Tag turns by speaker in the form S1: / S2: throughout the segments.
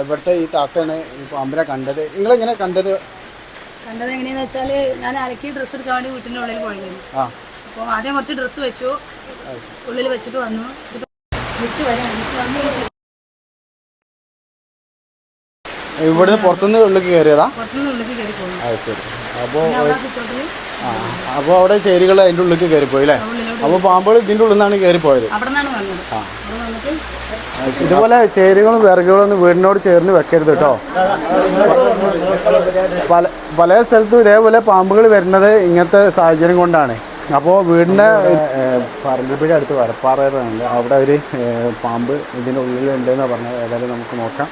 S1: ഇവിടുത്തെ ഈ താത്തയാണ് ഈ പാമ്പിനെ കണ്ടത്. നിങ്ങളെങ്ങനെ കണ്ടത്?
S2: കണ്ടത് എങ്ങനെയാന്ന് വെച്ചാൽ ഞാൻ അലക്കി ഡ്രസ്സ് എടുക്കാൻ വേണ്ടി വീട്ടിന്റെ ഉള്ളിൽ പോയിരുന്നു.
S1: ആ.
S2: അപ്പോൾ ആദ്യം കുറച്ച് ഡ്രസ്സ് വെച്ചു. ഉള്ളിൽ വെച്ചിട്ട് വന്നു. വിളിച്ച് വരാം. വിളിച്ച് വന്ന്
S1: ഇവിടുന്ന് പുറത്തുനിന്ന് ഉള്ളിലേക്ക് കയറിയതാ?
S2: പുറത്തുനിന്ന് ഉള്ളിൽ കയറി പോകുന്നു
S1: അത് ശരി. അപ്പോൾ ആ അപ്പോൾ അവിടെ ചേരികൾ അതിന്റെ ഉള്ളിലേക്ക് കയറിപ്പോയി അല്ലേ? അപ്പോൾ പാമ്പുകൾ ഇതിന്റെ ഉള്ളിൽ നിന്നാണ് കയറിപ്പോയത്
S2: ആ.
S1: ഇതുപോലെ ചേരുകളും വിറകുകളും ഒന്നും വീടിനോട് ചേർന്ന് വെക്കരുത് കേട്ടോ. പല പല സ്ഥലത്തും ഇതേപോലെ പാമ്പുകൾ വരുന്നത് ഇങ്ങനത്തെ സാഹചര്യം കൊണ്ടാണ്. അപ്പോൾ വീടിന്റെ പറമ്പിപ്പുഴ അടുത്ത് വരപ്പാറയുണ്ട് അവിടെ ഒരു പാമ്പ് ഇതിന്റെ ഉള്ളിലുണ്ടെന്ന് പറഞ്ഞത്. ഏതായാലും നമുക്ക് നോക്കാം.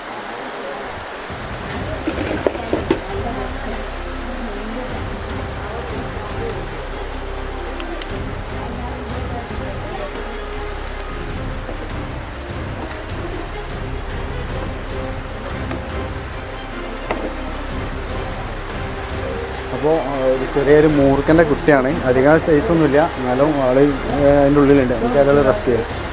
S1: അപ്പോൾ ഒരു ചെറിയൊരു മൂർക്കന്റെ കുട്ടിയാണ്. അധികം സൈസൊന്നുമില്ല എന്നാലും ആൾ അതിന്റെ ഉള്ളിലുണ്ട്. എനിക്ക് അയാൾ റെസ്ക്യൂ ചെയ്യാം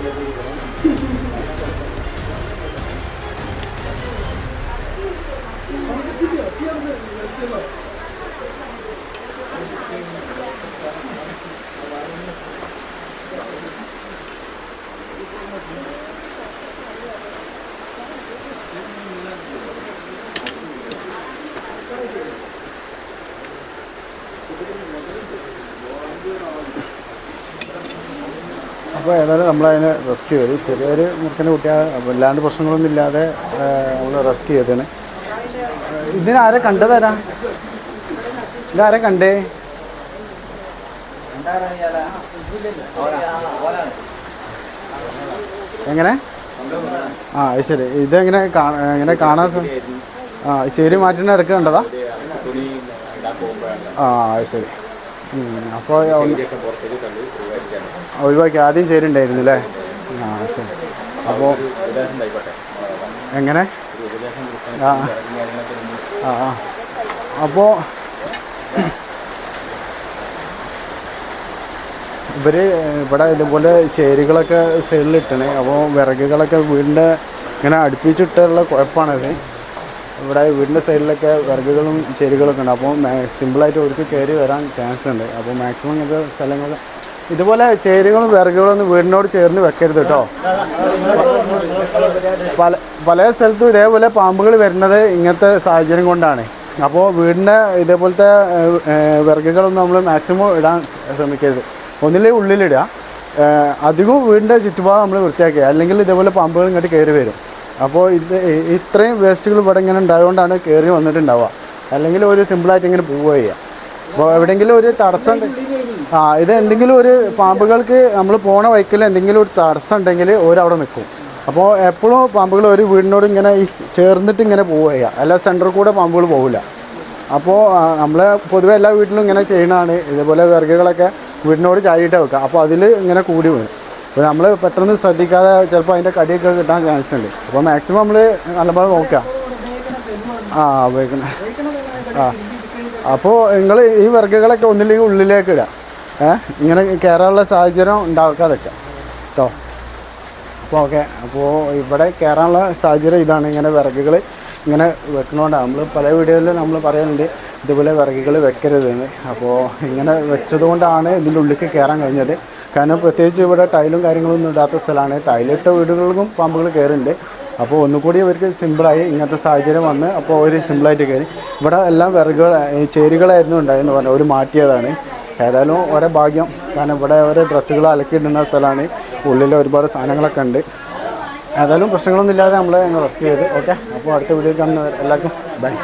S1: Gidiyor. Piyasa gidiyor. അപ്പോൾ ഏതായാലും നമ്മളതിനെ റെസ്ക്യൂ ചെയ്തു. ചെറിയൊരു മുറുക്കന്റെ കുട്ടിയാണ് വല്ലാണ്ട് പ്രശ്നങ്ങളൊന്നും ഇല്ലാതെ നമ്മൾ റെസ്ക്യൂ ചെയ്തതാണ്. ഇതിനാരെ കണ്ടതാരാ ഇതാരെ കണ്ടേ? എങ്ങനെ? ആ ശരി. ഇതെങ്ങനെ എങ്ങനെ കാണാൻ ആ ചേരി മാറ്റിന്റെ ഇടയ്ക്ക് കണ്ടതാ? ആ ശരി. അപ്പോൾ ഒഴിവാക്കി ആദ്യം ചേരുണ്ടായിരുന്നു അല്ലേ ആ ശരി. അപ്പോൾ എങ്ങനെ? ആ. ആ ആ. അപ്പോൾ ഇവർ ഇവിടെ ഇതുപോലെ ചേരികളൊക്കെ സൈഡിലിട്ടണേ. അപ്പോൾ വിറകുകളൊക്കെ വീടിന്റെ ഇങ്ങനെ അടുപ്പിച്ചിട്ടുള്ള കുഴപ്പമാണിത്. ഇവിടെ വീടിന്റെ സൈഡിലൊക്കെ വിറകുകളും ചേരികളൊക്കെ ഉണ്ട്. അപ്പോൾ സിമ്പിളായിട്ട് അവർക്ക് കയറി വരാൻ ചാൻസ് ഉണ്ട്. അപ്പോൾ മാക്സിമം ഇങ്ങനത്തെ സ്ഥലങ്ങൾ ഇതുപോലെ ചേരുകളും വിറകുകളും ഒന്നും വീടിനോട് ചേർന്ന് വെക്കരുത് കേട്ടോ. പല പല സ്ഥലത്തും ഇതേപോലെ പാമ്പുകൾ വരുന്നത് ഇങ്ങനത്തെ സാഹചര്യം കൊണ്ടാണ്. അപ്പോൾ വീടിന്റെ ഇതേപോലത്തെ വിറകുകളൊന്നും നമ്മൾ മാക്സിമം ഇടാൻ ശ്രമിക്കരുത്. ഒന്നിലേ ഉള്ളിലിടുക. അധികവും വീടിന്റെ ചുറ്റുഭാഗം നമ്മൾ വൃത്തിയാക്കുക. അല്ലെങ്കിൽ ഇതേപോലെ പാമ്പുകൾ ഇങ്ങോട്ട് കയറി വരും. അപ്പോൾ ഇത് ഇത്രയും വേസ്റ്റുകൾ ഇവിടെ ഇങ്ങനെ ഉണ്ടായതുകൊണ്ടാണ് കയറി വന്നിട്ടുണ്ടാവുക. അല്ലെങ്കിൽ ഒരു സിമ്പിളായിട്ട് ഇങ്ങനെ പോവുക ചെയ്യുക. അപ്പോൾ എവിടെയെങ്കിലും ഒരു തടസ്സം ആ ഇത് എന്തെങ്കിലും ഒരു പാമ്പുകൾക്ക് നമ്മൾ പോണ വഴിക്കിൽ എന്തെങ്കിലും ഒരു തടസ്സം ഉണ്ടെങ്കിൽ ഓരവിടെ നിൽക്കും. അപ്പോൾ എപ്പോഴും പാമ്പുകൾ ഒരു വീടിനോട് ഇങ്ങനെ ചേർന്നിട്ട് ഇങ്ങനെ പോവുക ചെയ്യുക. അല്ല സെന്ററിൽ കൂടെ പാമ്പുകൾ പോകില്ല അപ്പോൾ നമ്മൾ പൊതുവെ എല്ലാ വീട്ടിലും ഇങ്ങനെ ചെയ്യുന്നതാണ്. ഇതേപോലെ വിറകുകളൊക്കെ വീടിനോട് ചാരിയിട്ട് വെക്കുക. അപ്പോൾ അതിൽ ഇങ്ങനെ കൂടി വീഴും അപ്പോൾ നമ്മൾ പെട്ടെന്ന് ശ്രദ്ധിക്കാതെ ചിലപ്പോൾ അതിന്റെ കടിയൊക്കെ കിട്ടാൻ ചാൻസ് ഉണ്ട്. അപ്പോൾ മാക്സിമം നമ്മൾ നല്ലപോലെ നോക്കാം. ആ ഉപയോഗിക്കണം ആ. അപ്പോൾ നിങ്ങൾ ഈ വിറകുകളൊക്കെ ഒന്നില്ലെങ്കിൽ ഉള്ളിലേക്ക് ഇടുക ഏ? ഇങ്ങനെ കയറാനുള്ള സാഹചര്യം ഉണ്ടാക്കാതൊക്കെ കേട്ടോ അപ്പോൾ ഓക്കെ. അപ്പോൾ ഇവിടെ കയറാനുള്ള സാഹചര്യം ഇതാണ്. ഇങ്ങനെ വിറകുകൾ ഇങ്ങനെ വെക്കണോണ്ടാണ് നമ്മൾ പല വീഡിയോയിലും നമ്മൾ പറയുന്നുണ്ട് ഇതുപോലെ വിറകുകൾ വെക്കരുതെന്ന്. അപ്പോൾ ഇങ്ങനെ വെച്ചതുകൊണ്ടാണ് ഇതിന്റെ ഉള്ളിലേക്ക് കയറാൻ കഴിഞ്ഞത്. കാരണം പ്രത്യേകിച്ച് ഇവിടെ ടൈലും കാര്യങ്ങളൊന്നും ഇടാത്ത സ്ഥലമാണ്. ടൈലിട്ട വീടുകൾക്കും പാമ്പുകൾ കയറുന്നുണ്ട്. അപ്പോൾ ഒന്നുകൂടി അവർക്ക് സിമ്പിളായി ഇങ്ങനത്തെ സാഹചര്യം വന്ന് അപ്പോൾ അവർ സിമ്പിളായിട്ട് കയറി. ഇവിടെ എല്ലാം വിറകുകൾ ചേരികളായിരുന്നു ഉണ്ടായെന്ന് പറഞ്ഞു. അവർ മാറ്റിയതാണ്. ഏതായാലും ഓരോ ഭാഗ്യം. കാരണം ഇവിടെ ഓരോ ഡ്രസ്സുകൾ അലക്കിയിടുന്ന സ്ഥലമാണ്. ഉള്ളിൽ ഒരുപാട് സാധനങ്ങളൊക്കെ ഉണ്ട്. ഏതായാലും പ്രശ്നങ്ങളൊന്നും ഇല്ലാതെ നമ്മൾ റെസ്ക്യൂ ചെയ്ത്. ഓക്കെ അപ്പോൾ അടുത്ത വീഡിയോ കാണുന്നവർ എല്ലാവർക്കും ബൈ